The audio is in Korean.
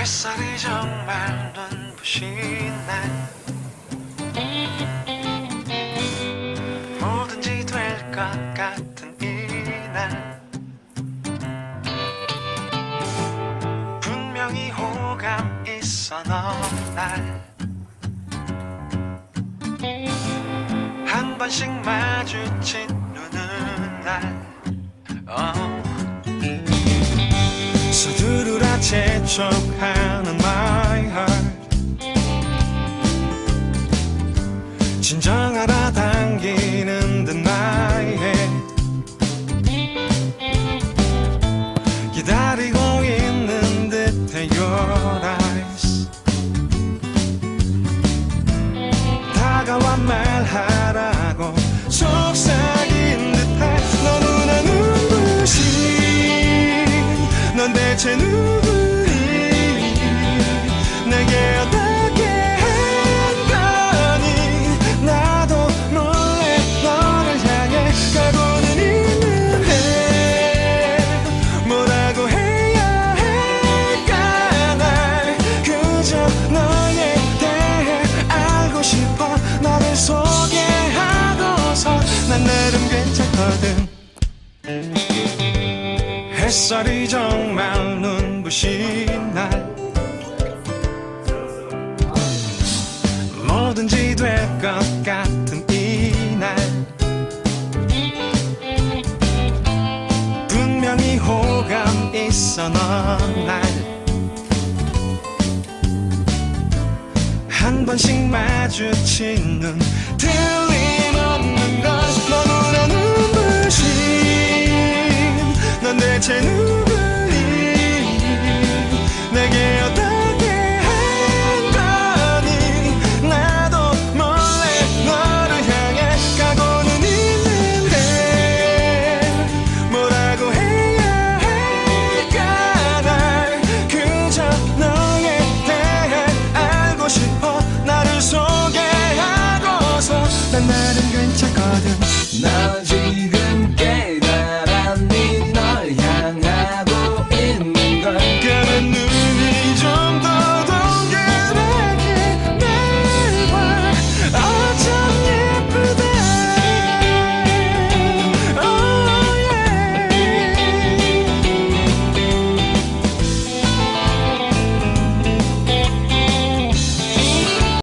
햇살이 정말 눈부신 날. 뭐든지 될 것 같은 이날. 분명히 호감 있어 너날. 한 번씩 마주친 눈은 날. 어. 서두르라 재촉 진정하라 당기는 듯 나의 기다리고 있는 듯해 your eyes 다가와 말하라고 속삭인 듯해. 너무나 눈부신 넌 대체 누구 햇살이 정말 눈부신 날. 뭐든지 될 것 같은 이날. 분명히 호감 있어 넌날. 한 번씩 틀림없는 대체 누구니? 내게 어떻게 한 거니? 나도 몰래 너를 향해 가고는 있는데 뭐라고 해야 할까 날 그저 너에 대해 알고 싶어. 나를 소개하고서 난 나름 괜찮거든. 나